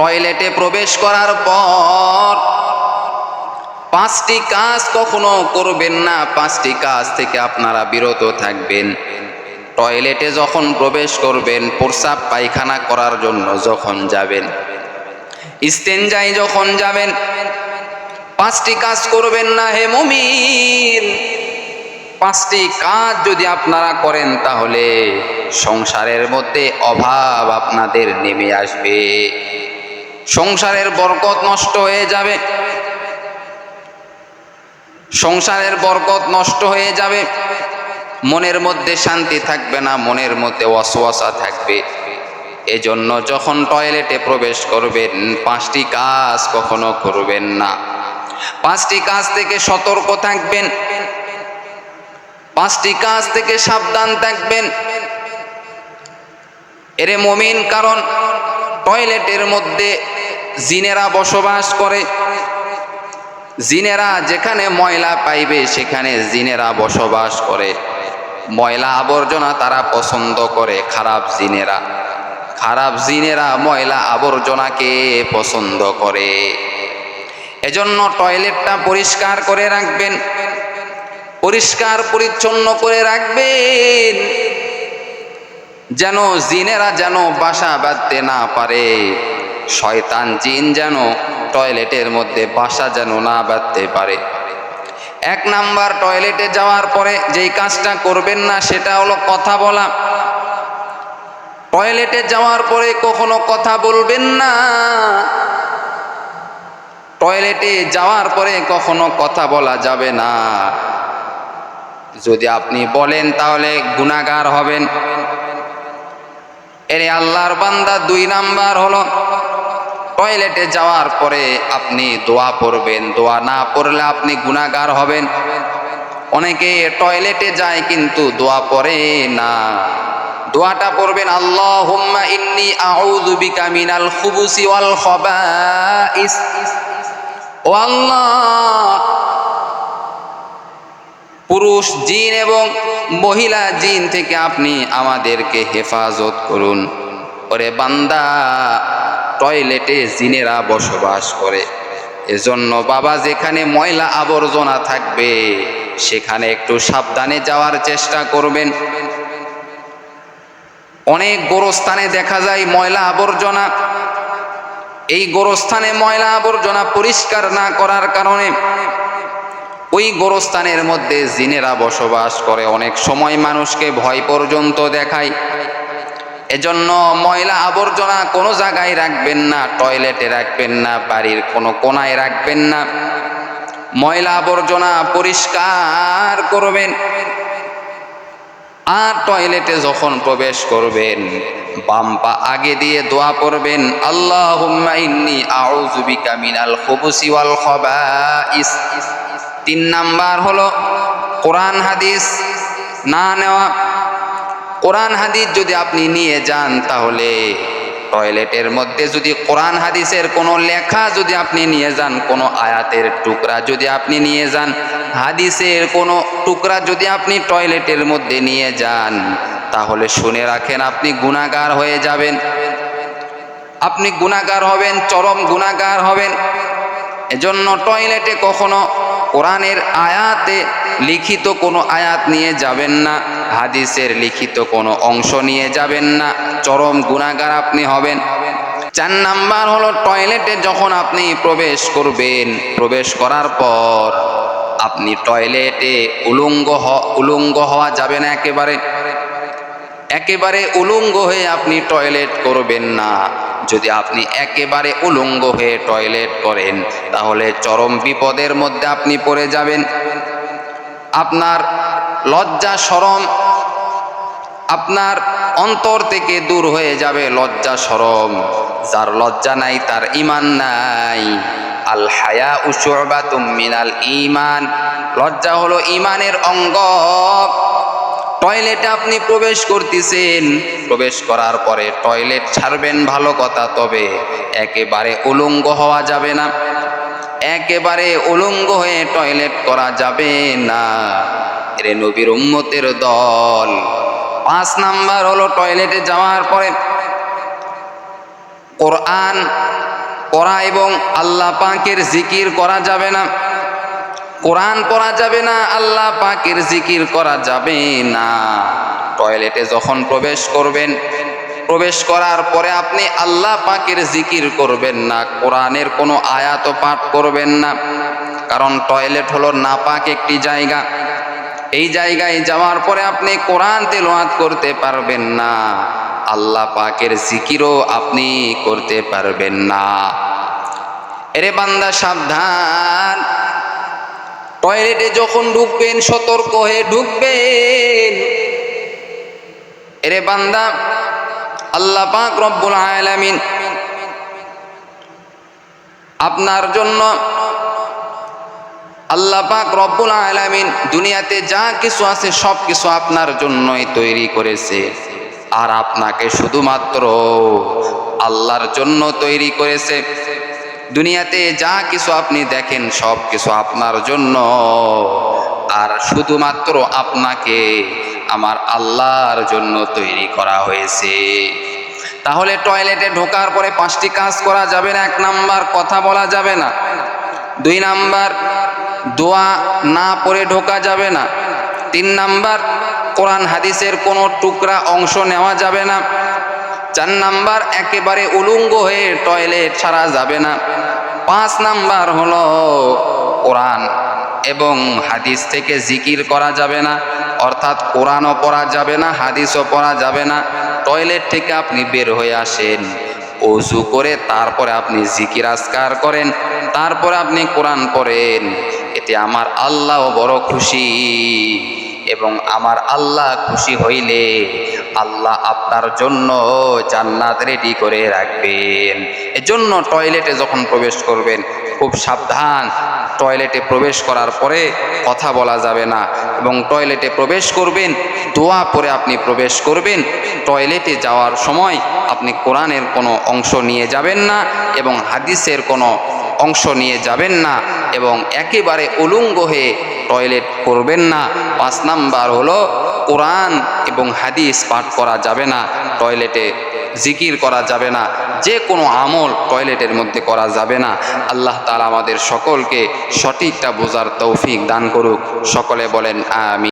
টয়লেটে প্রবেশ করার পর পাঁচটি কাজ কখনো করবেন না, পাঁচটি কাজ থেকে আপনারা বিরত থাকবেন। টয়লেটে যখন প্রবেশ করবেন প্রসাব পায়খানা করার জন্য যখন যাবেন ইস্তেঞ্জাই যখন যাবেন, পাঁচটি কাজ করবেন না হে মুমিন। পাঁচটি কাজ যদি আপনারা করেন, তাহলে সংসারের মধ্যে অভাব আপনাদের নেমে আসবে। সংসারের বরকত নষ্ট হয়ে যাবে। সংসারের বরকত নষ্ট হয়ে যাবে। মনের মধ্যে শান্তি থাকবে না, মনের মধ্যে অসুয়াশা থাকবে। এজন্য যখন টয়লেটে প্রবেশ করবেন, পাঁচটি কাজ কখনো করবেন না। পাঁচটি কাজ থেকে সতর্ক থাকবেন। পাঁচটি কাজ থেকে সাবধান থাকবেন। এরে মমিন কারণ টয়লেটের মধ্যে জিনেরা বসবাস করে। জিনেরা যেখানে ময়লা পাইবে, সেখানে জিনেরা বসবাস করে। ময়লা আবর্জনা তারা পছন্দ করে, খারাপ জিনেরা। খারাপ জিনেরা ময়লা আবর্জনাকে পছন্দ করে। এজন্য টয়লেটটা পরিষ্কার করে রাখবেন, পরিষ্কার পরিচ্ছন্ন করে রাখবেন। যেন জিনেরা যেন বাসা বাঁধতে না পারে। শয়তান জিন যেন টয়লেটের মধ্যে বাসা যেন না বাঁধতে পারে। এক নাম্বার টয়লেটে যাওয়ার পরে যেই কাজটা করবেন না, সেটা হলো কথা বলা। টয়লেটে যাওয়ার পরে কখনো কথা বলবেন না। টয়লেটে যাওয়ার পরে কখনো কথা বলা যাবে না। যদি আপনি বলেন, তাহলে গুণাগার হবেন। এর আল্লাহর বান্দা দুই নাম্বার হলো, টয়লেটে যাওয়ার পরে আপনি দোয়া পড়বেন, দোয়া না পড়লে আপনি গুণাগার হবেন। অনেকে টয়লেটে যায় কিন্তু দোয়া পড়ে না। দোয়াটা পড়বেন আল্লাহ হুম্মা ইন্নি আউযু বিকা মিনাল খুবুসি ওয়াল খবাইস। ও আল্লাহ পুরুষ জিন এবং মহিলা জিন থেকে আপনি আমাদেরকে হেফাজত করুন। ওরে বান্দা, টয়লেটে জিনেরা বসবাস করে। এজন্য বাবা, যেখানে ময়লা আবর্জনা থাকবে, সেখানে একটু সাবধানে যাওয়ার চেষ্টা করবেন। অনেক গোরস্থানে দেখা যায় ময়লা আবর্জনা। এই গোরস্থানে ময়লা আবর্জনা পরিষ্কার না করার কারণে ওই গোরস্থানের মধ্যে জিনেরা বসবাস করে। অনেক সময় মানুষকে ভয় পর্যন্ত দেখায়। এজন্য ময়লা আবর্জনা কোনো জায়গায় রাখবেন না, টয়লেটে রাখবেন না, বাড়ির কোনো কোনায় রাখবেন না। ময়লা আবর্জনা পরিষ্কার করবেন। আর টয়লেটে যখন প্রবেশ করবেন, বাম পা আগে দিয়ে দোয়া পড়বেন আল্লাহ ইন্নি আউযু বিকা মিনাল খুবুসি ওয়াল খবাইস। তিন নাম্বার হলো কোরআন হাদিস না নেওয়া। কোরআন হাদিস যদি আপনি নিয়ে যান তাহলে টয়লেটের মধ্যে যদি কোরআন হাদিসের কোনো লেখা যদি আপনি নিয়ে যান, কোনো আয়াতের টুকরা যদি আপনি নিয়ে যান, হাদিসের কোনো টুকরা যদি আপনি টয়লেটের মধ্যে নিয়ে যান, তাহলে শুনে রাখেন আপনি গুণাগার হয়ে যাবেন। আপনি গুণাগার হবেন, চরম গুণাগার হবেন। এজন্য টয়লেটে কখনো কোরআনের আয়াতে লিখিত কোনো আয়াত নিয়ে যাবেন না, হাদিসের লিখিত কোনো অংশ নিয়ে যাবেন না, চরম গুণাগার আপনি হবেন। চার নাম্বার হলো টয়লেটে যখন আপনি প্রবেশ করবেন, প্রবেশ করার পর আপনি টয়লেটে উলঙ্গ হ, উলঙ্গ হওয়া যাবে না একেবারে। একেবারে উলঙ্গ হয়ে আপনি টয়লেট করবেন না। যদি আপনি একেবারে উলঙ্গ হয়ে টয়লেট করেন, তাহলে চরম বিপদের মধ্যে আপনি পড়ে যাবেন। আপনার লজ্জা সরম, আপনার অন্তর থেকে দূর হয়ে যাবে লজ্জা সরম। যার লজ্জা নাই, তার ইমান নাই। আল হায়া উসবাতুম মিনাল ইমান লজ্জা হলো ইমানের অঙ্গ। টয়লেটে আপনি প্রবেশ করতেছেন। প্রবেশ করার পরে টয়লেট ছাড়বেন ভালো কথা, তবে একেবারে উলঙ্গ হওয়া যাবে না। একেবারে উলঙ্গ হয়ে টয়লেট করা যাবে না। রে নবীর উম্মতের দল। পাঁচ নাম্বার হলো টয়লেটে যাওয়ার পরে কোরআন পড়া এবং আল্লাহ পাকের জিকির করা যাবে না। কোরআন পড়া যাবে না, আল্লাহ পাকের জিকির করা যাবে না। টয়লেটে যখন প্রবেশ করবেন, প্রবেশ করার পরে আপনি আল্লাহ পাকের জিকির করবেন না, কোরআনের কোনো আয়াত পাঠ করবেন না। কারণ টয়লেট হলো নাপাক একটি জায়গা। এই জায়গায় যাওয়ার পরে আপনি কোরআন তেলোয়াত করতে পারবেন না, আল্লাহ পাকের জিকিরও আপনি করতে পারবেন না। এরে বান্দা, সাবধান। টয়লেটে যখন ঢুকবেন, সতর্ক হয়ে ঢুকবেন। এরে বান্দা, আল্লাহ পাক রব্বুল আলামিন আপনার জন্য আল্লাহ পাক রব্বুল আলামিন দুনিয়াতে যা কিছু আছে, সব কিছু আপনার জন্যই তৈরি করেছে। আর আপনাকে শুধুমাত্র আল্লাহর জন্য তৈরি করেছে। দুনিয়াতে যা কিছু আপনি দেখেন, সব কিছু আপনার জন্য। আর শুধুমাত্র আপনাকে আমার আল্লাহর জন্য তৈরি করা হয়েছে। তাহলে টয়লেটে ঢোকার পরে পাঁচটি কাজ করা যাবে না, এক নাম্বার কথা বলা যাবে না। দুই নাম্বার, দোয়া না পড়ে ঢোকা যাবে না। তিন নাম্বার, কোরআন হাদিসের কোনো টুকরা অংশ নেওয়া যাবে না। চার নাম্বার একেবারে উলঙ্গ হয়ে টয়লেট ছাড়া যাবে না। পাঁচ নাম্বার হলো কোরআন এবং হাদিস থেকে জিকির করা যাবে না। অর্থাৎ কোরআনও পড়া যাবে না, হাদিসও পড়া যাবে না। টয়লেট থেকে আপনি বের হয়ে আসেন, অজু করে তারপরে আপনি জিকির আসকার করেন, তারপরে আপনি কোরআন পড়েন। এতে আমার আল্লাহ বড় খুশি এবং আমার আল্লাহ খুশি হইলে আল্লাহ আপনার জন্য জান্নাত রেডি করে রাখবেন। এজন্য টয়লেটে যখন প্রবেশ করবেন, খুব সাবধান। টয়লেটে প্রবেশ করার পরে কথা বলা যাবে না। এবং টয়লেটে প্রবেশ করবেন, দোয়া পরে আপনি প্রবেশ করবেন। টয়লেটে যাওয়ার সময় আপনি কোরআনের কোনো অংশ নিয়ে যাবেন না এবং হাদিসের কোনো অংশ নিয়ে যাবেন না এবং একেবারে উলঙ্গ হয়ে টয়লেট করবেন না। পাঁচ নাম্বার হলো কোরআন এবং হাদিস পাঠ করা যাবে না, টয়লেটে জিকির করা যাবে না যে কোনো আমল টয়লেটের মধ্যে করা যাবে না। আল্লাহ তালা আমাদের সকলকে সঠিকটা বোঝার তৌফিক দান করুক। সকলে বলেন আমি